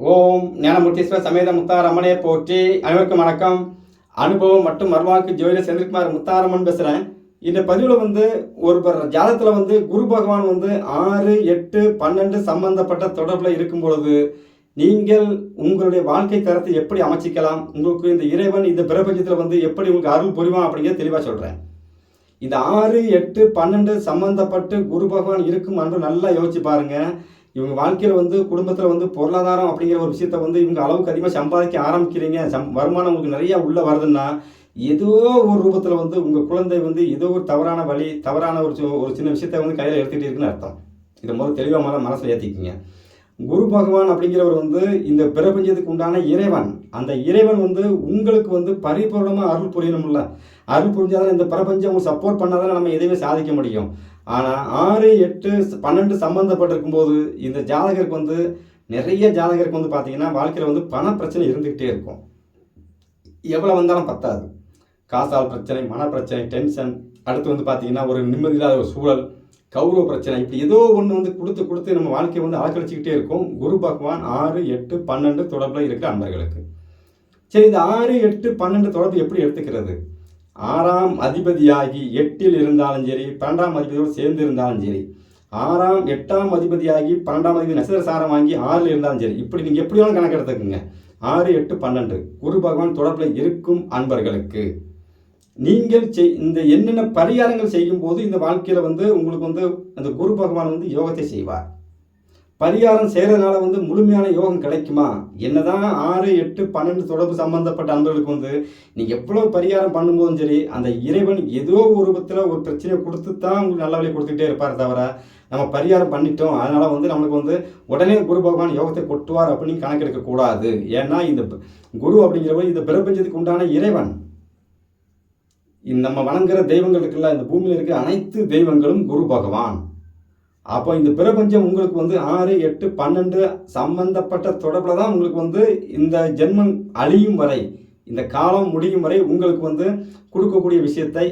ஓம் ஞானமூர்த்தீஸ்வர சமேத முத்தாரம்மனே போற்றி. அனைவருக்கும் வணக்கம். அனுபவம் மற்றும் மர்மாக்கு ஜோதிட செந்தில்குமார் முத்தாரம்மன் பேசுகிறேன் இந்த பதிவில் வந்து ஒரு ஜாதத்தில் வந்து குரு பகவான் வந்து ஆறு எட்டு பன்னெண்டு சம்பந்தப்பட்ட தொடர்பில் இருக்கும் பொழுது நீங்கள் உங்களுடைய வாழ்க்கை தரத்தை எப்படி அமைச்சிக்கலாம்? உங்களுக்கு இந்த இறைவன் இந்த பிரபஞ்சத்தில் வந்து எப்படி உங்களுக்கு அருள் புரிவான் அப்படிங்கிறத தெளிவாக சொல்கிறேன் இந்த ஆறு எட்டு பன்னெண்டு சம்பந்தப்பட்டு குரு பகவான் இருக்கும் அன்று நல்லா யோசிச்சு பாருங்கள் இவங்க வாழ்க்கையில் வந்து குடும்பத்தில் வந்து பொருளாதாரம் அப்படிங்கிற ஒரு விஷயத்த வந்து இவங்க அளவுக்கு அதிகமாக சம்பாதிக்க ஆரம்பிக்கிறீங்க. சம் வருமானம் உங்களுக்கு நிறையா உள்ளே வருதுன்னா ஏதோ ஒரு ரூபத்தில் வந்து உங்கள் குழந்தை வந்து ஏதோ ஒரு தவறான வழி தவறான ஒரு ஒரு சின்ன விஷயத்த வந்து கையில் எடுத்துகிட்டு இருக்குன்னு அர்த்தம். இதை முதல்ல தெளிவாக முதல்ல மனசில் ஏற்றிக்கிங்க குரு பகவான் அப்படிங்கிறவர் வந்து இந்த பிரபஞ்சத்துக்கு உண்டான இறைவன். அந்த இறைவன் வந்து உங்களுக்கு வந்து பரிபூர்ணமாக அருள் புரியணும்ல. அருள் புரிஞ்சாதான் இந்த பிரபஞ்சம் உங்களுக்கு சப்போர்ட் பண்ணாதான் நம்ம எதையுமே சாதிக்க முடியும். ஆனால் ஆறு எட்டு பன்னெண்டு சம்மந்தப்பட்டிருக்கும் போது இந்த ஜாதகருக்கு வந்து நிறைய ஜாதகருக்கு வந்து பார்த்தீங்கன்னா வாழ்க்கையில் வந்து பண பிரச்சனை இருந்துக்கிட்டே இருக்கும். எவ்வளோ வந்தாலும் பத்தாது. காசால் பிரச்சனை மன பிரச்சனை டென்ஷன் அடுத்து வந்து பார்த்தீங்கன்னா ஒரு நிம்மதியில்லாத ஒரு சூழல் கௌரவ பிரச்சனை. இப்படி ஏதோ ஒன்று வந்து கொடுத்து கொடுத்து நம்ம வாழ்க்கையை வந்து அலக்கழிச்சிக்கிட்டே இருக்கும். குரு பகவான் ஆறு எட்டு பன்னெண்டு தொடர்பில் இருக்கிற அன்பர்களுக்கு. சரி இந்த ஆறு எட்டு பன்னெண்டு தொடர்பு எப்படி எடுத்துக்கிறது? ஆறாம் அதிபதியாகி எட்டில் இருந்தாலும் சரி பன்னெண்டாம் அதிபதியோடு சேர்ந்து இருந்தாலும் சரி ஆறாம் எட்டாம் அதிபதியாகி பன்னெண்டாம் அதிபதி நட்சத்திர சாரம் வாங்கி ஆறில் இருந்தாலும் சரி இப்படி நீங்கள் எப்படி வேணாலும் கணக்கு எடுத்துக்கோங்க. ஆறு எட்டு பன்னெண்டு. குரு பகவான் தொடர்பில் இருக்கும் அன்பர்களுக்கு. நீங்கள் செய் இந்த என்னென்ன பரிகாரங்கள் செய்யும்போது இந்த வாழ்க்கையில் வந்து உங்களுக்கு வந்து அந்த குரு பகவான் வந்து யோகத்தை செய்வார். பரிகாரம் செய்கிறதுனால வந்து முழுமையான யோகம் கிடைக்குமா? என்னதான் ஆறு எட்டு பன்னெண்டு தொடர்பு சம்பந்தப்பட்ட அன்பர்களுக்கு வந்து நீங்கள் எவ்வளோ பரிகாரம் பண்ணும்போதும் சரி அந்த இறைவன் ஏதோ ஒரு ரூபத்தில் ஒரு பிரச்சனையை கொடுத்து தான் உங்களுக்கு நல்ல வழியை கொடுத்துக்கிட்டே இருப்பார் தவிர நம்ம பரிகாரம் பண்ணிட்டோம் அதனால் வந்து நம்மளுக்கு வந்து உடனே குரு பகவான் யோகத்தை கொட்டுவார் அப்படின்னு கணக்கெடுக்க கூடாது. ஏன்னா இந்த குரு அப்படிங்கிறவர் இந்த பிரபஞ்சத்துக்கு உண்டான இறைவன். இந்த நம்ம வணங்குற தெய்வங்கள் இருக்குல்ல இந்த பூமியில் இருக்கிற அனைத்து தெய்வங்களும் குரு பகவான். அப்போ இந்த பிரபஞ்சம் உங்களுக்கு வந்து ஆறு எட்டு பன்னெண்டு சம்பந்தப்பட்ட தொடர்பில் தான் உங்களுக்கு வந்து இந்த ஜென்மம் அழியும் வரை இந்த காலம் முடியும் வரை உங்களுக்கு வந்து கொடுக்கக்கூடிய விஷயத்தை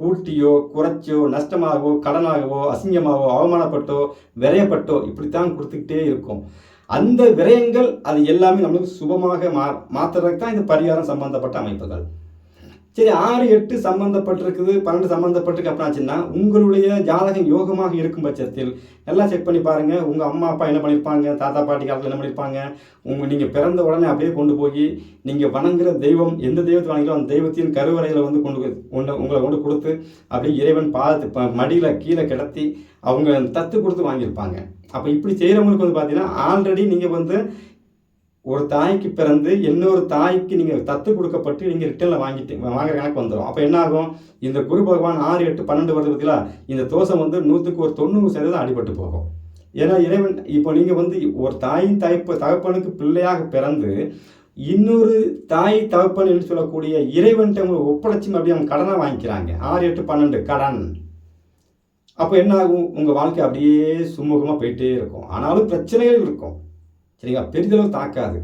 கூட்டியோ குறைச்சோ நஷ்டமாகவோ கடனாகவோ அசிங்கமாகவோ அவமானப்பட்டோ விரையப்பட்டோ இப்படித்தான் கொடுத்துக்கிட்டே இருக்கும். அந்த விரயங்கள் அது எல்லாமே நம்மளுக்கு சுபமாக மா மாற்றுறதுக்கு தான் இந்த பரிகாரம் சம்பந்தப்பட்ட அமைப்புகள். சரி ஆறு எட்டு சம்மந்தப்பட்டிருக்குது பன்னெண்டு சம்மந்தப்பட்டிருக்கு அப்படின்னாச்சுன்னா உங்களுடைய ஜாதகம் யோகமாக இருக்கும் பட்சத்தில் எல்லாம் செக் பண்ணி பாருங்கள் உங்கள் அம்மா அப்பா என்ன பண்ணியிருப்பாங்க தாத்தா பாட்டி காலத்தில் என்ன பண்ணியிருப்பாங்க உங்கள் நீங்கள் பிறந்த உடனே அப்படியே கொண்டு போய் நீங்கள் வணங்குற தெய்வம் எந்த தெய்வத்தை வணங்கிலோ அந்த தெய்வத்தின் கருவறையில் வந்து கொண்டு கொண்டு உங்களை கொண்டு கொடுத்து அப்படியே இறைவன் பாதத்து மடியில் கீழே கிடத்தி அவங்க தத்து கொடுத்து வாங்கியிருப்பாங்க. அப்போ இப்படி செய்கிறவங்களுக்கு வந்து பார்த்தீங்கன்னா ஆல்ரெடி நீங்கள் வந்து ஒரு தாய்க்கு பிறந்து இன்னொரு தாய்க்கு நீங்கள் தத்து கொடுக்கப்பட்டு நீங்கள் ரிட்டர்னில் வாங்கிட்டு வாங்குற கணக்கு வந்துடும் அப்போ என்ன ஆகும்? இந்த குரு பகவான் ஆறு எட்டு பன்னெண்டு வருது பார்த்தீங்களா இந்த தோஷம் வந்து நூற்றுக்கு ஒரு தொண்ணூறு சதவீதம் அடிபட்டு போகும். ஏன்னா இறைவன் இப்போ நீங்கள் வந்து ஒரு தாயின் தாய்ப்பு தகப்பனுக்கு பிள்ளையாக பிறந்து இன்னொரு தாய் தகப்பன் என்று சொல்லக்கூடிய இறைவன் உங்களை ஒப்படைச்சு அப்படியே அவங்க கடனை வாங்கிக்கிறாங்க. ஆறு எட்டு பன்னெண்டு கடன். அப்போ என்ன ஆகும்? உங்கள் வாழ்க்கை அப்படியே சுமூகமாக போயிட்டே இருக்கும். ஆனாலும் பிரச்சனைகள் இருக்கும். சரிங்களா? பெரிதளவு தாக்காது.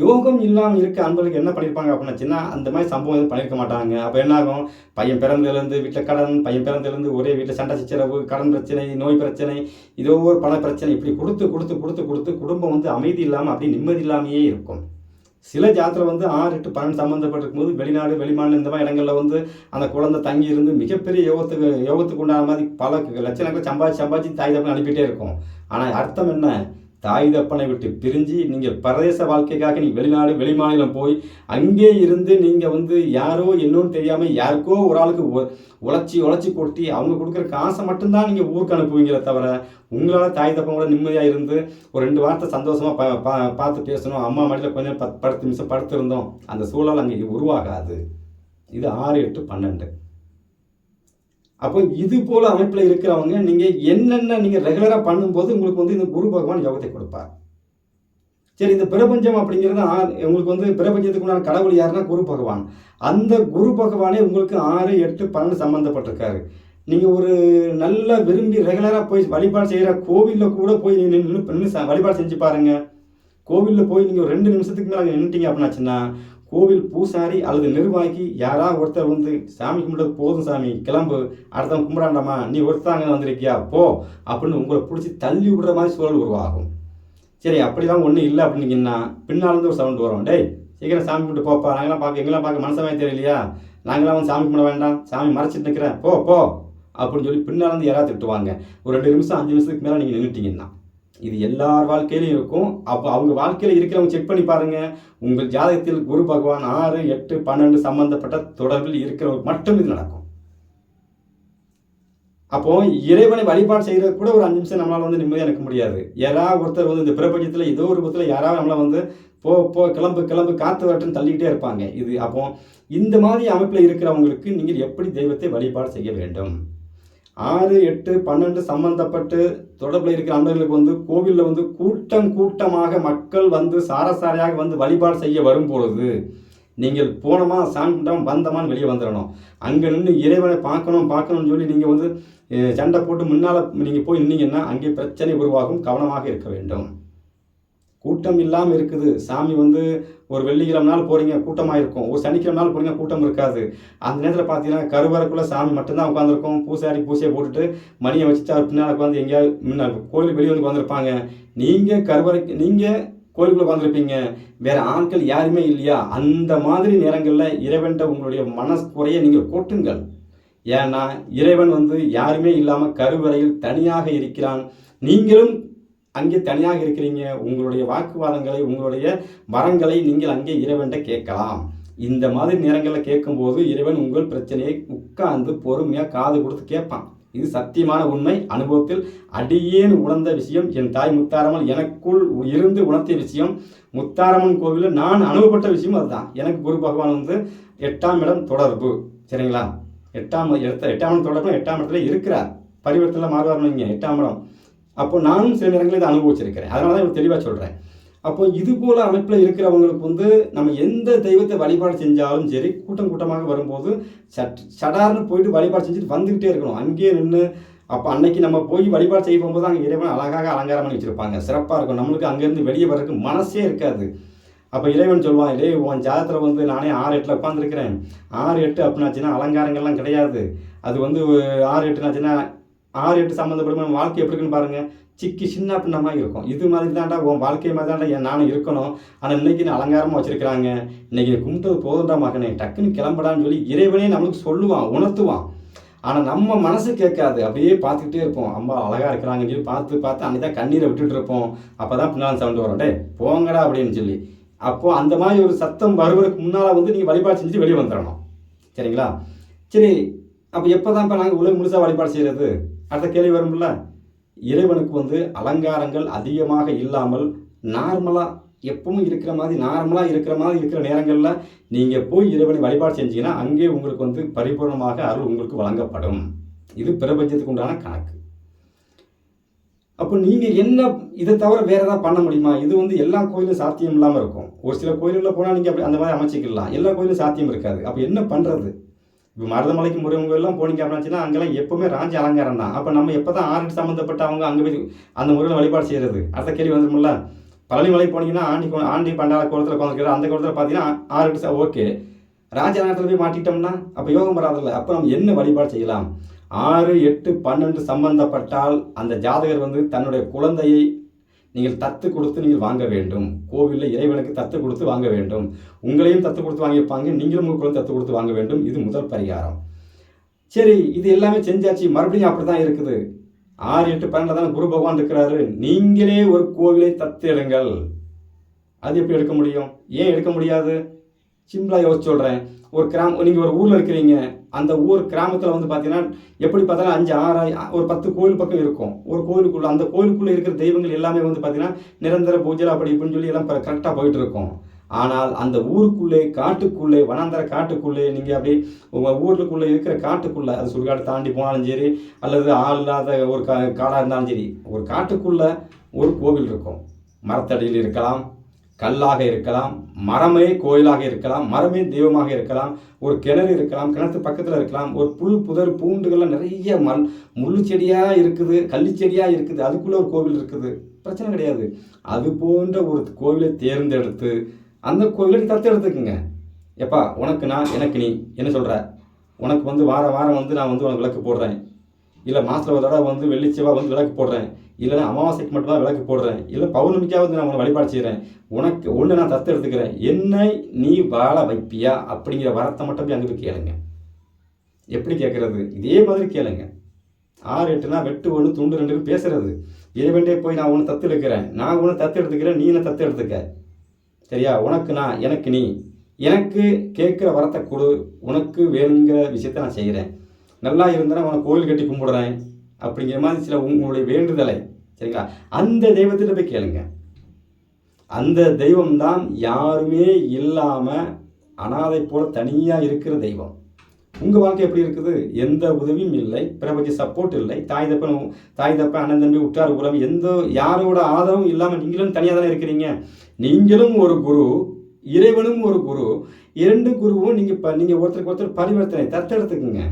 யோகம் இல்லாமல் இருக்க அன்பர்களுக்கு என்ன பண்ணியிருப்பாங்க அப்படின்னாச்சுன்னா அந்த மாதிரி சம்பவம் எதுவும் பண்ணியிருக்க மாட்டாங்க. அப்போ என்ன ஆகும் பையன் பிறந்ததுலேருந்து வீட்டில் கடன் பையன் பிறந்ததுலேருந்து ஒரே வீட்டில் சண்டை சச்சரவு கடன் பிரச்சனை நோய் பிரச்சனை இதோ ஒரு பண பிரச்சனை இப்படி கொடுத்து கொடுத்து கொடுத்து கொடுத்து குடும்பம் வந்து அமைதி இல்லாமல் அப்படி நிம்மதி இல்லாமையே இருக்கும். சில ஜாத்திரம் வந்து ஆறு எட்டு பன்னெண்டு சம்மந்தப்பட்டிருக்கும் போது வெளிநாடு வெளிமாநில இந்த மாதிரி இடங்களில் வந்து அந்த குழந்தை தங்கி இருந்து மிகப்பெரிய யோகத்துக்கு யோகத்துக்கு உண்டான மாதிரி பல லட்சணங்களை சம்பாதிச்சு சம்பாதிச்சு தாய் தப்பு அனுப்பிட்டே இருக்கும். ஆனால் அர்த்தம் என்ன? தாய் தப்பனை விட்டு பிரிஞ்சு நீங்கள் பரதேச வாழ்க்கைக்காக நீங்கள் வெளிநாடு வெளிமாநிலம் போய் அங்கே இருந்து நீங்கள் வந்து யாரோ என்னன்னு தெரியாமல் யாருக்கோ ஒரு ஆளுக்கு உ- உழைச்சி உழைச்சி கொட்டி அவங்க கொடுக்குற காசை மட்டும்தான் நீங்கள் ஊருக்கு அனுப்புவீங்களே தவிர உங்களால் தாய் தப்பன் கூட நிம்மதியாக இருந்து ஒரு ரெண்டு வார்த்தை சந்தோஷமாக பா பா பார்த்து பேசணும். அம்மா மடியில் கொஞ்சம் பத்து பத்து நிமிஷம் படுத்திருந்தோம். அந்த சூழல் அங்கே உருவாகாது. இது ஆறு எட்டு பன்னெண்டு. அப்போ இது போல அமைப்பில் இருக்கிறவங்க நீங்கள் என்னென்ன நீங்கள் ரெகுலராக பண்ணும்போது உங்களுக்கு வந்து இந்த குரு பகவான் யோகத்தை கொடுப்பார். சரி இந்த பிரபஞ்சம் அப்படிங்கிறது உங்களுக்கு வந்து பிரபஞ்சத்துக்கு உண்டான கடவுள் யாருன்னா குரு பகவான். அந்த குரு பகவானே உங்களுக்கு ஆறு எட்டு பன்னெண்டு சம்மந்தப்பட்டிருக்காரு நீங்கள் ஒரு நல்ல விரும்பி ரெகுலராக போய் வழிபாடு செய்கிற கோவிலில் கூட போய் நின்று நின்று வழிபாடு செஞ்சு பாருங்கள் கோவிலில் போய் நீங்கள் ஒரு ரெண்டு நிமிஷத்துக்கு மேலே நின்றுட்டீங்க அப்படின்னாச்சுன்னா கோவில் பூசாரி அல்லது நிர்வாகி யாராவது ஒருத்தர் வந்து சாமி கும்பிட்டது போதும் சாமி கிளம்பு அடுத்தவன் கும்பிடாண்டாமா நீ ஒருத்தாங்க வந்திருக்கியா போ அப்படின்னு உங்களை பிடிச்சி தள்ளி விடுற மாதிரி சூழல் உருவாகும். சரி அப்படிலாம் ஒன்றும் இல்லை அப்படின்னீங்கன்னா பின்னாலேருந்து ஒரு சவுண்ட் வரும். டேய் சீக்கிரம் சாமி கும்பிட்டு போப்பா நாங்களாம் பார்க்க எங்கெல்லாம் பார்க்க மனசமே தெரியலையா? நாங்களாம் வந்து சாமி கும்பிட வேண்டாம் சாமி மறைச்சிட்டு நிற்கிறேன் போ போ அப்படின்னு சொல்லி பின்னால் இருந்து யாராவது திட்டுவாங்க. ஒரு ரெண்டு நிமிஷம் அஞ்சு நிமிஷத்துக்கு மேலே நீங்கள் நின்றுட்டீங்கன்னா இது எல்லார் வாழ்க்கையிலும் இருக்கும். அப்போ அவங்க வாழ்க்கையில் இருக்கிறவங்க செக் பண்ணி பாருங்க. உங்கள் ஜாதகத்தில் குரு பகவான் ஆறு எட்டு பன்னெண்டு சம்பந்தப்பட்ட தொடர்பில் இருக்கிறவங்க மட்டும் இது நடக்கும். அப்போ இறைவனை வழிபாடு செய்கிறது கூட ஒரு அஞ்சு நிமிஷம் நம்மளால் வந்து நிம்மதியாக இருக்க முடியாது. யாராவது ஒருத்தர் வந்து இந்த பிரபஞ்சத்தில் ஏதோ ஒரு விதத்தில் யாராவது நம்மளை வந்து போ போ கிளம்பு கிளம்பு காற்று வரட்டுன்னு தள்ளிக்கிட்டே இருப்பாங்க. இது அப்போ இந்த மாதிரி அமைப்பில் இருக்கிறவங்களுக்கு நீங்கள் எப்படி தெய்வத்தை வழிபாடு செய்ய வேண்டும்? ஆறு எட்டு பன்னெண்டு சம்பந்தப்பட்டு தொடர்பில் இருக்கிற அன்பர்களுக்கு வந்து கோவிலில் வந்து கூட்டம் கூட்டமாக மக்கள் வந்து சாரசாரையாக வந்து வழிபாடு செய்ய வரும் பொழுது நீங்கள் போனோமா சாமி கும்பிட்டோம் வந்தோமான்னு வெளியே வந்துடணும் அங்கே நின்று இறைவனை பார்க்கணும் பார்க்கணும்னு சொல்லி நீங்கள் வந்து சண்டை போட்டு முன்னால் நீங்கள் போய் நின்னீங்கன்னா அங்கே பிரச்சனை உருவாகும் கவனமாக இருக்க வேண்டும். கூட்டம் இல்லாமல் இருக்குது. சாமி வந்து ஒரு வெள்ளிக்கிழமை நாள் போகிறீங்க கூட்டமாக இருக்கும் ஒரு சனிக்கிழமை நாள் போகிறீங்க கூட்டம் இருக்காது. அந்த நேரத்தில் பார்த்தீங்கன்னா கருவறைக்குள்ளே சாமி மட்டும்தான் உட்காந்துருக்கும் பூசாரி பூசையை போட்டுட்டு மணியை வச்சுட்டு அவர் பின்னால் உட்காந்து எங்கேயாவது முன்னால் கோயிலுக்கு வெளியே வந்து உட்காந்துருப்பாங்க நீங்கள் கருவறைக்கு நீங்கள் கோயிலுக்குள்ளே உட்காந்துருப்பீங்க வேற ஆட்கள் யாருமே இல்லையா? அந்த மாதிரி நேரங்களில் இறைவன்கிட்ட உங்களுடைய மனக்குறையை நீங்கள் கொட்டுங்கள். ஏன்னா இறைவன் வந்து யாருமே இல்லாமல் கருவறையில் தனியாக இருக்கிறான். நீங்களும் அங்கே தனியாக இருக்கிறீங்க. உங்களுடைய வாக்குவாதங்களை உங்களுடைய வரங்களை நீங்கள் அங்கே இறைவன்ட்ட கேட்கலாம். இந்த மாதிரி நேரங்களில் கேட்கும்போது இறைவன் உங்கள் பிரச்சனையை உட்கார்ந்து பொறுமையாக காது கொடுத்து கேட்பான். இது சத்தியமான உண்மை. அனுபவத்தில் அடியேன் உணர்ந்த விஷயம். என் தாய் முத்தாரம்மன் எனக்குள் இருந்து உணர்த்திய விஷயம். முத்தாரம்மன் கோவிலில் நான் அனுபவப்பட்ட விஷயம் அதுதான். எனக்கு குரு பகவான் வந்து எட்டாம் இடம் தொடர்பு. சரிங்களா? எட்டாம் இடத்த எட்டாம் இடம் தொடர்பு எட்டாம் இடத்துல இருக்கிறார். பரிவர்த்தனை மாறுவார்னு எட்டாம் இடம். அப்போ நானும் சில நேரங்களில் இதை அனுபவிச்சிருக்கிறேன். அதனால தான் தெளிவாக சொல்கிறேன் அப்போ இது போல அமைப்பில் இருக்கிறவங்களுக்கு வந்து நம்ம எந்த தெய்வத்தை வழிபாடு செஞ்சாலும் சரி கூட்டம் கூட்டமாக வரும்போது சட் சடார்னு போயிட்டு வழிபாடு செஞ்சுட்டு வந்துக்கிட்டே இருக்கணும். அங்கேயே நின்று அப்போ அன்னைக்கு நம்ம போய் வழிபாடு செய்ய போகும்போது அங்கே இறைவன் அழகாக அலங்காரம் பண்ணி வச்சுருப்பாங்க. சிறப்பாக இருக்கும். நம்மளுக்கு அங்கேருந்து வெளியே வர்றதுக்கு மனசே இருக்காது. அப்போ இறைவன் சொல்லுவான் டேய் உன் ஜாதத்தில் வந்து நானே ஆறு எட்டில் உட்காந்துருக்கிறேன் ஆறு எட்டு அப்படின்னாச்சுன்னா அலங்காரங்கள்லாம் கிடையாது. அது வந்து ஆறு எட்டுனாச்சுன்னா ஆறு எட்டு சம்மந்தப்படும் நம்ம வாழ்க்கை எப்படி இருக்குன்னு பாருங்கள் சிக்கி சின்ன பின்னமாக இருக்கும். இது மாதிரி தான்டா உன் வாழ்க்கை மாதிரி தான்டா என் நானும் இருக்கணும். ஆனால் இன்னைக்கு நான் அலங்காரமாக வச்சுருக்கிறாங்க. இன்னைக்கு கும்பிட்டது போதும்டா மகனே. டக்குன்னு கிளம்படான்னு சொல்லி இறைவனே நம்மளுக்கு சொல்லுவான் உணர்த்துவான். ஆனால் நம்ம மனசு கேட்காது. அப்படியே பார்த்துக்கிட்டே இருப்போம். அம்மா அழகாக இருக்கிறாங்கன்னு சொல்லி பார்த்து பார்த்து அன்னைக்கு தான் கண்ணீரை விட்டுட்டு இருப்போம். அப்போ தான் பின்னால் சவுண்டு வரும். டே போங்கடா அப்படின்னு சொல்லி. அப்போது அந்த மாதிரி ஒரு சத்தம் வருவதற்கு முன்னால் வந்து நீங்கள் வழிபாடு செஞ்சுட்டு வெளியே வந்துடணும் சரிங்களா? சரி அப்போ எப்போ தான் இப்போ நாங்கள் உலக முழுசாக வழிபாடு செய்கிறது அடுத்த கேள்வி வரும்ல? இறைவனுக்கு வந்து அலங்காரங்கள் அதிகமாக இல்லாமல் நார்மலாக எப்பவும் இருக்கிற மாதிரி நார்மலாக இருக்கிற மாதிரி இருக்கிற நேரங்களில் நீங்கள் போய் இறைவனை வழிபாடு செஞ்சீங்கன்னா அங்கே உங்களுக்கு வந்து பரிபூர்ணமாக அருள் உங்களுக்கு வழங்கப்படும். இது பிரபஞ்சத்துக்கு உண்டான கணக்கு. அப்போ நீங்கள் என்ன இதை தவிர வேறு ஏதாவது பண்ண முடியுமா? இது வந்து எல்லா கோயிலும் சாத்தியம் இல்லாமல் இருக்கும். ஒரு சில கோயில்களில் போனால் நீங்கள் அப்படி அந்த மாதிரி அமைச்சிக்கலாம். எல்லா கோயிலும் சாத்தியம் இருக்காது. அப்போ என்ன பண்ணுறது மருதமலைக்கு முருகன் கோயிலாம் போனீங்க அப்படின்னாச்சுன்னா அங்கெல்லாம் எப்போவுமே ராஞ்சி அலங்காரம் தான். அப்போ நம்ம எப்போ தான் ஆறு சம்மந்தப்பட்டவங்க அங்கே போய் அந்த முருகன் வழிபாடு செய்கிறது அடுத்த கேள்வி வந்துருமில்ல பழனிமலைக்கு போனீங்கன்னா ஆண்டி ஆண்டி பண்டார கோலத்தில் உட்காந்துருக்காரு அந்த கோலத்தில் பார்த்தீங்கன்னா ஆறு எட்டு ஓகே. ராஜநாட்டில் போய் மாட்டிட்டோம்னா அப்போ யோகம் வராதில்ல. அப்போ நம்ம என்ன வழிபாடு செய்யலாம்? ஆறு எட்டு பன்னெண்டு சம்பந்தப்பட்டால் அந்த ஜாதகர் வந்து தன்னுடைய குழந்தையை நீங்கள் தத்து கொடுத்து நீங்கள் வாங்க வேண்டும். கோவிலில் இறைவனுக்கு தத்து கொடுத்து வாங்க வேண்டும். உங்களையும் தத்து கொடுத்து வாங்கியிருப்பாங்க நீங்களும் உங்கள் குழந்தை தத்து கொடுத்து வாங்க வேண்டும். இது முதல் பரிகாரம். சரி இது எல்லாமே செஞ்சாச்சு. மறுபடியும் அப்படி தான் இருக்குது. ஆறு எட்டு பன்னெண்டில் தானே குரு பகவான் இருக்கிறாரு. நீங்களே ஒரு கோவிலை தத்து எடுங்கள். அது எப்படி எடுக்க முடியும்? ஏன் எடுக்க முடியாது? சிம்பிளாக யோசிச்சு சொல்கிறேன் ஒரு கிராமம் நீங்கள் ஒரு ஊரில் இருக்கிறீங்க. அந்த ஊர் கிராமத்தில் வந்து பார்த்தீங்கன்னா எப்படி பார்த்தாலும் அஞ்சு ஆறு ஒரு பத்து கோயில் பக்கம் இருக்கும். ஒரு கோயிலுக்குள்ளே அந்த கோயிலுக்குள்ளே இருக்கிற தெய்வங்கள் எல்லாமே வந்து பார்த்தீங்கன்னா நிரந்தர பூஜை அப்படி இப்படின்னு சொல்லி எல்லாம் கரெக்டாக போயிட்டு இருக்கும். ஆனால் அந்த ஊருக்குள்ளே காட்டுக்குள்ளே வனாந்தர காட்டுக்குள்ளே நீங்கள் அப்படி உங்கள் ஊருக்குள்ளே இருக்கிற காட்டுக்குள்ளே அது சுடுகாடு தாண்டி போனாலும் சரி அல்லது ஆள் இல்லாத ஒரு கா காடாக இருந்தாலும் சரி ஒரு காட்டுக்குள்ளே ஒரு கோவில் இருக்கும். மரத்தடியில் இருக்கலாம். கல்லாக இருக்கலாம் மரமே கோயிலாக இருக்கலாம் மரமே தெய்வமாக இருக்கலாம் ஒரு கிணறு இருக்கலாம் கிணத்து பக்கத்தில் இருக்கலாம் ஒரு புல் புதர் பூண்டுகள்லாம் நிறைய மல் முள்ளு செடியாக இருக்குது கள்ளி செடியாக இருக்குது அதுக்குள்ளே ஒரு கோவில் இருக்குது. பிரச்சனை கிடையாது. அது போன்ற ஒரு கோவிலை தேர்ந்தெடுத்து அந்த கோவிலை தத்தெடுத்துக்குங்க. எப்பா உனக்கு நான் எனக்கு நீ என்ன சொல்கிற உனக்கு வந்து வார வாரம் வந்து நான் வந்து உனக்கு விளக்கு போடுறேன். இல்லை மாதத்தில் ஒரு தடவை வந்து வெள்ளிச்செவ்வாய் வந்து விளக்கு போடுறேன். இல்லைன்னா அமாவாசைக்கு மட்டும்தான் விளக்கு போடுறேன். இல்லை பௌர்ணமிக்காக வந்து நான் உன்னை வழிபாடு செய்கிறேன் உனக்கு ஒன்று நான் தத்து எடுத்துக்கிறேன். என்னை நீ வாழ வைப்பியா? அப்படிங்கிற வரத்தை மட்டும் போய் அங்கே போய் கேளுங்க. எப்படி கேட்குறது இதே மாதிரி கேளுங்க. ஆறு எட்டுனா வெட்டு ஒன்று துண்டு ரெண்டுன்னு பேசுறது. இறைவன்டே போய் நான் ஒன்று தத்து எடுக்கிறேன். நான் ஒன்று தத்து எடுத்துக்கிறேன். நீ என்ன தத்து எடுத்துக்க. சரியா? உனக்கு நான் எனக்கு நீ. எனக்கு கேட்குற வரத்தை கொடு. உனக்கு வேணுங்கிற விஷயத்த நான் செய்கிறேன் நல்லா இருந்தால் அவனை கோயில் கட்டி கும்பிடுறேன் அப்படிங்கிற மாதிரி சில உங்களுடைய வேண்டுதலை சரிங்களா? அந்த தெய்வத்திட்ட போய் கேளுங்க. அந்த தெய்வம்தான் யாருமே இல்லாமல் அனாதை போல தனியாக இருக்கிற தெய்வம். உங்கள் வாழ்க்கை எப்படி இருக்குது? எந்த உதவியும் இல்லை பிரபஞ்ச சப்போர்ட் இல்லை தாய் தப்பன் தாய் தப்பன் அண்ணன் தம்பி உற்றார் உறவு எந்த யாரோட ஆதரவும் இல்லாமல் நீங்களும் தனியாக தானே இருக்கிறீங்க? நீங்களும் ஒரு குரு இறைவனும் ஒரு குரு இரண்டு குருவும் நீங்கள் இப்போ நீங்கள் ஒருத்தருக்கு ஒருத்தர் பரிவர்த்தனை தத்தெடுத்துக்குங்க.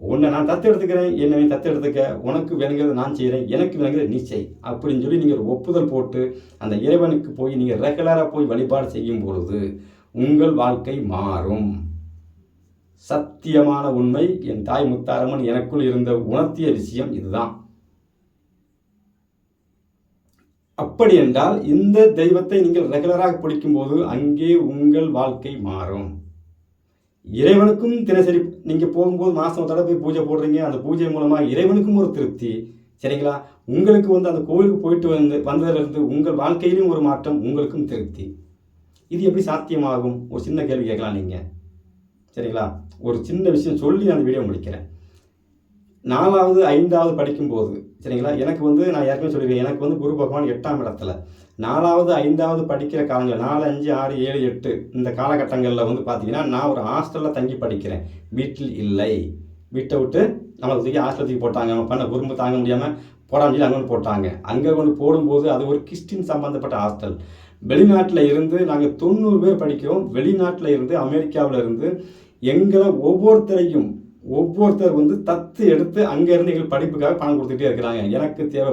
உன்னை நான் தத்தெடுத்துக்கிறேன் என்னை நீ தத்தெடுத்துக்க உனக்கு வேணுங்கிறத நான் செய்கிறேன் எனக்கு வேணுங்கிறத நீ செய் அப்படின்னு சொல்லி நீங்கள் ஒரு ஒப்புதல் போட்டு அந்த இறைவனுக்கு போய் நீங்கள் ரெகுலராக போய் வழிபாடு செய்யும் பொழுது உங்கள் வாழ்க்கை மாறும். சத்தியமான உண்மை என் தாய் முத்தாரம்மன் எனக்குள் இருந்த உணர்த்திய விஷயம் இதுதான். அப்படி என்றால் இந்த தெய்வத்தை நீங்கள் ரெகுலராக பிடிக்கும்போது அங்கே உங்கள் வாழ்க்கை மாறும். இறைவனுக்கும் தினசரி நீங்கள் போகும்போது மாதம் தடவை போய் பூஜை போடுறீங்க அந்த பூஜை மூலமாக இறைவனுக்கும் ஒரு திருப்தி. சரிங்களா? உங்களுக்கு வந்து அந்த கோவிலுக்கு போயிட்டு வந்து வந்ததிலிருந்து உங்கள் வாழ்க்கையிலும் ஒரு மாற்றம் உங்களுக்கும் திருப்தி. இது எப்படி சாத்தியமாகும்? ஒரு சின்ன கேள்வி கேட்கலாம் நீங்கள் சரிங்களா? ஒரு சின்ன விஷயம் சொல்லி அந்த வீடியோ முடிக்கிறேன். நாலாவது ஐந்தாவது படிக்கும்போது சரிங்களா? எனக்கு வந்து நான் ஏற்கனவே சொல்லியிருக்கேன் எனக்கு வந்து குரு பகவான் எட்டாம் இடத்துல. நாலாவது ஐந்தாவது படிக்கிற காலங்கள் நாலு அஞ்சு ஆறு ஏழு எட்டு இந்த காலகட்டங்களில் வந்து பார்த்தீங்கன்னா நான் ஒரு ஹாஸ்டலில் தங்கி படிக்கிறேன். வீட்டில் இல்லை. வீட்டை விட்டு நம்மளுக்கு தூக்கி ஹாஸ்டல் தூக்கி போட்டாங்க. நம்ம பண்ண குறும்பு தாங்க முடியாமல் போடாமல் சொல்லி அங்கே ஒன்று போட்டாங்க. அங்கே கொண்டு போடும்போது அது ஒரு கிறிஸ்டின் சம்மந்தப்பட்ட ஹாஸ்டல் வெளிநாட்டில் இருந்து நாங்கள் தொண்ணூறு பேர் படிக்கிறோம். வெளிநாட்டில் இருந்து அமெரிக்காவில் இருந்து எங்களை ஒவ்வொருத்தரையும் ஒவ்வொருத்தர் வந்து தத்து எடுத்து அங்கேருந்து எங்களுக்கு படிப்புக்காக பணம் கொடுத்துட்டே இருக்கிறாங்க. எனக்கு தேவை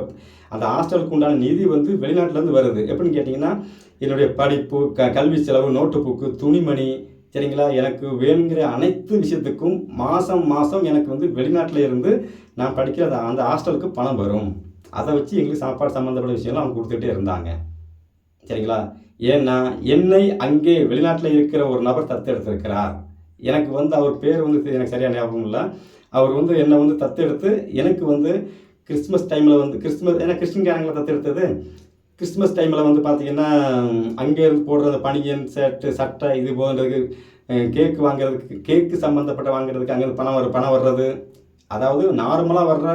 அந்த ஹாஸ்டலுக்கு உண்டான நிதி வந்து வெளிநாட்டிலேருந்து வருது. எப்படின்னு கேட்டிங்கன்னா என்னுடைய படிப்பு க கல்வி செலவு நோட்டு புக்கு துணிமணி சரிங்களா? எனக்கு வேணுங்கிற அனைத்து விஷயத்துக்கும் மாதம் மாதம் எனக்கு வந்து வெளிநாட்டில் இருந்து நான் படிக்கிற அந்த- ஹாஸ்டலுக்கு பணம் வரும். அதை வச்சு எங்களுக்கு சாப்பாடு சம்மந்தப்பட்ட விஷயம்லாம் அவங்க கொடுத்துட்டே இருந்தாங்க. சரிங்களா? ஏன்னா என்னை அங்கே வெளிநாட்டில் இருக்கிற ஒரு நபர் தத்தெடுத்திருக்கிறார் எனக்கு வந்து அவர் பேர் வந்து எனக்கு சரியான ஞாபகம் இல்லை. அவர் வந்து என்னை வந்து தத்தெடுத்து எனக்கு வந்து கிறிஸ்மஸ் டைமில் வந்து கிறிஸ்மஸ் ஏன்னா கிறிஸ்டின்காரங்களை தத்தெடுத்தது. கிறிஸ்மஸ் டைமில் வந்து பார்த்தீங்கன்னா அங்கேருந்து போடுற அந்த பனியன் ஷர்ட்டு சட்டை இது போன்றதுக்கு கேக்கு வாங்குறதுக்கு கேக்கு சம்மந்தப்பட்ட வாங்குறதுக்கு அங்கேருந்து பணம் வர பணம் வர்றது. அதாவது நார்மலாக வர்ற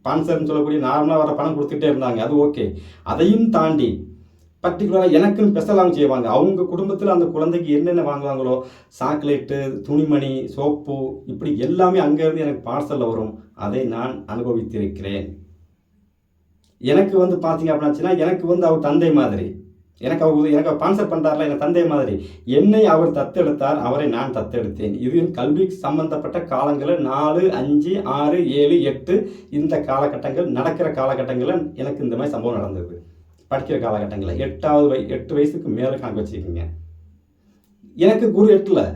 ஸ்பான்சர்னு சொல்லக்கூடிய நார்மலாக வர பணம் கொடுத்துட்டே இருந்தாங்க. அது ஓகே அதையும் தாண்டி பர்டிகுலராக எனக்குன்னு ஸ்பெஷலாக செய்வாங்க. அவங்க குடும்பத்தில் அந்த குழந்தைக்கு என்னென்ன வாங்குவாங்களோ சாக்லேட்டு துணிமணி சோப்பு இப்படி எல்லாமே அங்கேருந்து எனக்கு பார்சலில் வரும். அதை நான் அனுபவித்திருக்கிறேன். எனக்கு வந்து பார்த்தீங்க அப்படின்னாச்சுன்னா எனக்கு வந்து அவர் தந்தை மாதிரி. எனக்கு அவர் எனக்கு ஸ்பான்சர் பண்ணுறாருல எனக்கு தந்தை மாதிரி. என்னை அவர் தத்தெடுத்தார் அவரை நான் தத்தெடுத்தேன். இது கல்வி சம்பந்தப்பட்ட காலங்களில் நாலு அஞ்சு ஆறு ஏழு எட்டு இந்த காலகட்டங்கள் நடக்கிற காலகட்டங்களில் எனக்கு இந்த மாதிரி சம்பவம் நடந்தது. படிக்கிற காலகட்டங்களில் எட்டாவது வய எட்டு வயசுக்கு மேலே கணக்கு வச்சுக்கோங்க. எனக்கு குரு எட்டில்.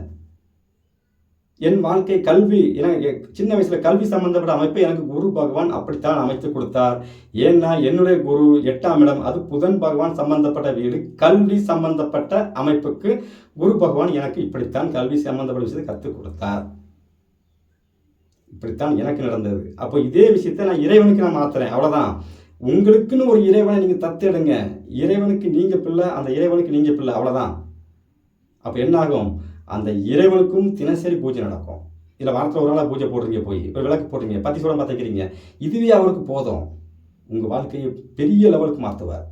என் வாழ்க்கை கல்வி எனக்கு சின்ன வயசில் கல்வி சம்பந்தப்பட்ட அமைப்பை எனக்கு குரு பகவான் அப்படித்தான் அமைத்து கொடுத்தார். ஏன்னா என்னுடைய குரு எட்டாம் இடம் அது புதன் பகவான் சம்பந்தப்பட்ட வீடு. கல்வி சம்பந்தப்பட்ட அமைப்புக்கு குரு பகவான் எனக்கு இப்படித்தான் கல்வி சம்பந்தப்பட்ட விஷயத்தை கற்றுக் கொடுத்தார். இப்படித்தான் எனக்கு நடந்தது. அப்போ இதே விஷயத்தை நான் இறைவனுக்கு நான் மாத்துறேன். அவ்வளோதான் உங்களுக்குன்னு ஒரு இறைவனை நீங்கள் தத்தெடுங்க. இறைவனுக்கு நீங்கள் பிள்ளை அந்த இறைவனுக்கு நீங்கள் பிள்ளை அவ்வளோதான் அப்போ என்ன ஆகும் அந்த இறைவனுக்கும் தினசரி பூஜை நடக்கும். இல்லை வாரத்தில் ஒரு நாளாக பூஜை போடுறீங்க போய் இப்போ விளக்கு போடுறீங்க பத்தி சூடம் பார்த்துக்கிறீங்க இதுவே அவருக்கு போதும். உங்கள் வாழ்க்கையை பெரிய லெவலுக்கு மாற்றுவார்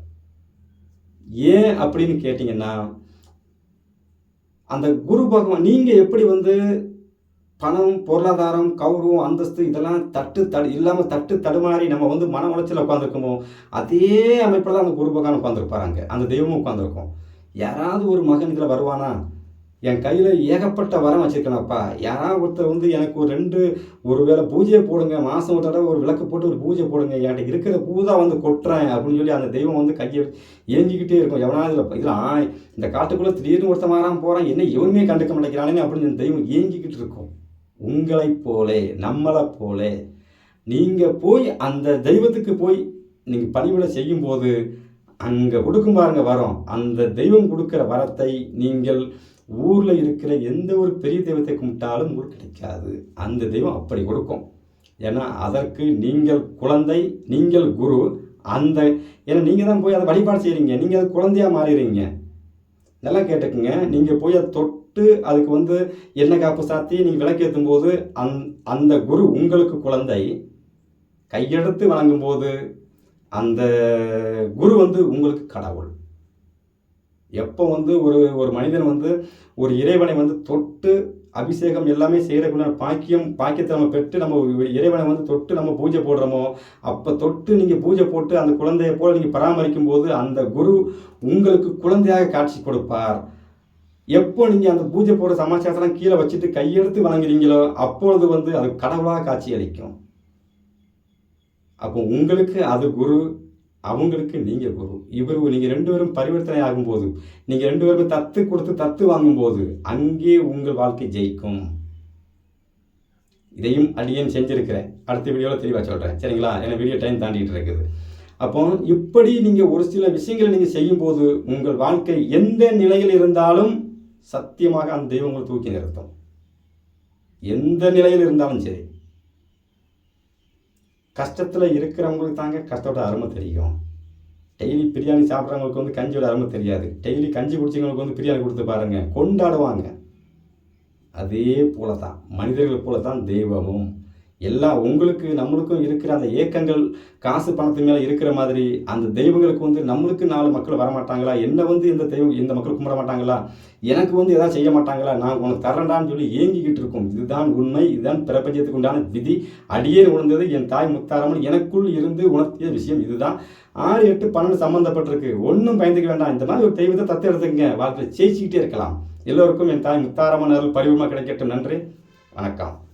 ஏன் அப்படின்னு கேட்டிங்கன்னா அந்த குரு பகவான் நீங்கள் எப்படி வந்து பணம் பொருளாதாரம் கௌரவம் அந்தஸ்து இதெல்லாம் தட்டு தடு இல்லாமல் தட்டு தடுமாறி நம்ம வந்து மன உளைச்சல் உட்காந்துருக்கோமோ அதே அமைப்பில் தான் அந்த குரு பகவான் உட்காந்துருப்பாராங்க அந்த தெய்வமும் உட்காந்துருக்கும் யாராவது ஒரு மகன் இதில் வருவானா? என் கையில் ஏகப்பட்ட வரம் வச்சுருக்கேனப்பா. யாராவது ஒருத்தர் வந்து எனக்கு ஒரு ரெண்டு ஒரு வேளை பூஜையை போடுங்க மாதம் ஒரு தடவை ஒரு விளக்கு போட்டு ஒரு பூஜை போடுங்க என்கிட்ட இருக்கிற பூதா வந்து கொட்டுறேன் அப்படின்னு சொல்லி அந்த தெய்வம் வந்து கையை ஏஞ்சிக்கிட்டே இருக்கும். எவனாவது இதில் இதெல்லாம் இந்த காட்டுக்குள்ளே திடீர்னு ஒருத்தன் மாறாமல் போகிறான் என்ன எவனுமே கண்டுக்க மாட்டேங்கிறானே அப்படின்னு அந்த தெய்வம் ஏங்கிக்கிட்டு இருக்கும். உங்களைப் போலே நம்மளைப் போலே. நீங்கள் போய் அந்த தெய்வத்துக்கு போய் நீங்கள் பணிவிட செய்யும்போது அங்கே கொடுக்கும் பாருங்க வரம். அந்த தெய்வம் கொடுக்குற வரத்தை நீங்கள் ஊரில் இருக்கிற எந்த ஒரு பெரிய தெய்வத்தை கும்பிட்டாலும் உங்களுக்கு கிடைக்காது. அந்த தெய்வம் அப்படி கொடுக்கும். ஏன்னா அதற்கு நீங்கள் குழந்தை நீங்கள் குரு அந்த ஏன்னா நீங்கள் தான் போய் அதை வழிபாடு செய்கிறீங்க நீங்கள் அது குழந்தையாக மாறிடுறீங்க. நல்லா கேட்டுக்குங்க. நீங்கள் போய் அதை தொட்டு அதுக்கு வந்து எண்ணெய் காப்பு சாத்தி நீங்கள் விளக்கேற்றும் போது அந் அந்த குரு உங்களுக்கு குழந்தை கையெடுத்து வழங்கும்போது அந்த குரு வந்து உங்களுக்கு கடவுள். எப்போ வந்து ஒரு ஒரு மனிதன் வந்து ஒரு இறைவனை வந்து தொட்டு அபிஷேகம் எல்லாமே செய்கிறக்குள்ள பாக்கியம் பாக்கியத்தை நம்ம பெற்று நம்ம இறைவனை வந்து தொட்டு நம்ம பூஜை போடுறோமோ அப்போ தொட்டு நீங்கள் பூஜை போட்டு அந்த குழந்தையை போல் நீங்கள் பராமரிக்கும் போது அந்த குரு உங்களுக்கு குழந்தையாக காட்சி கொடுப்பார். எப்போ நீங்கள் அந்த பூஜை போடுற சமாச்சாரத்தெல்லாம் கீழே வச்சுட்டு கையெடுத்து வணங்குறீங்களோ அப்பொழுது வந்து அது கடவுளாக காட்சி அளிக்கும் அப்போ உங்களுக்கு அது குரு அவங்களுக்கு நீங்கள் குரு. இவர் நீங்கள் ரெண்டு பேரும் பரிவர்த்தனை ஆகும்போது நீங்கள் ரெண்டு பேரும் தத்து கொடுத்து தத்து வாங்கும்போது அங்கே உங்கள் வாழ்க்கை ஜெயிக்கும். இதையும் அடியேன் செஞ்சுருக்கிறேன். அடுத்த வீடியோவில் தெளிவாக சொல்கிறேன் சரிங்களா? ஏன்னா வீடியோ டைம் தாண்டிட்டு இருக்குது. அப்போ இப்படி நீங்கள் ஒரு சில விஷயங்களை நீங்கள் செய்யும்போது உங்கள் வாழ்க்கை எந்த நிலையில் இருந்தாலும் சத்தியமாக அந்த தெய்வம் உங்களை தூக்கி நிறுத்தும். எந்த நிலையில் இருந்தாலும் சரி கஷ்டத்தில் இருக்கிறவங்களுக்கு தாங்க கஷ்டத்தோட அருமை தெரியும். டெய்லி பிரியாணி சாப்பிட்றவங்களுக்கு வந்து கஞ்சியோட அருமை தெரியாது. டெய்லி கஞ்சி குடிச்சவங்களுக்கு வந்து பிரியாணி கொடுத்து பாருங்கள் கொண்டாடுவாங்க. அதே போல தான் மனிதர்கள் போல தான் தெய்வமும் எல்லாம் உங்களுக்கு நம்மளுக்கும் இருக்கிற அந்த ஏக்கங்கள் காசு பணத்து மேலே இருக்கிற மாதிரி அந்த தெய்வங்களுக்கு வந்து நம்மளுக்கு நாலு மக்கள் வரமாட்டாங்களா? என்ன வந்து இந்த தெய்வம் இந்த மக்கள் கும்பிட மாட்டாங்களா? எனக்கு வந்து எதாவது செய்ய மாட்டாங்களா? நான் உனக்கு தரண்டான்னு சொல்லி ஏங்கிக்கிட்டு இருக்கும். இதுதான் உண்மை இதுதான் பிரபஞ்சத்துக்கு உண்டான விதி. அடியே உணர்ந்தது என் தாய் முத்தாரம்மன். எனக்குள் இருந்து உணர்த்திய விஷயம் இதுதான். ஆறு எட்டு பன்னெண்டு சம்மந்தப்பட்டிருக்கு ஒன்றும் பயந்துக்க வேண்டாம். இந்த மாதிரி ஒரு தெய்வத்தை தத்து எடுத்துக்கங்க. வாழ்க்கையில் ஜெயிச்சுக்கிட்டே இருக்கலாம். எல்லோருக்கும் என் தாய் முத்தாரம்மன் அருள் பரிவுமா கிடைக்கட்டும். நன்றி. வணக்கம்.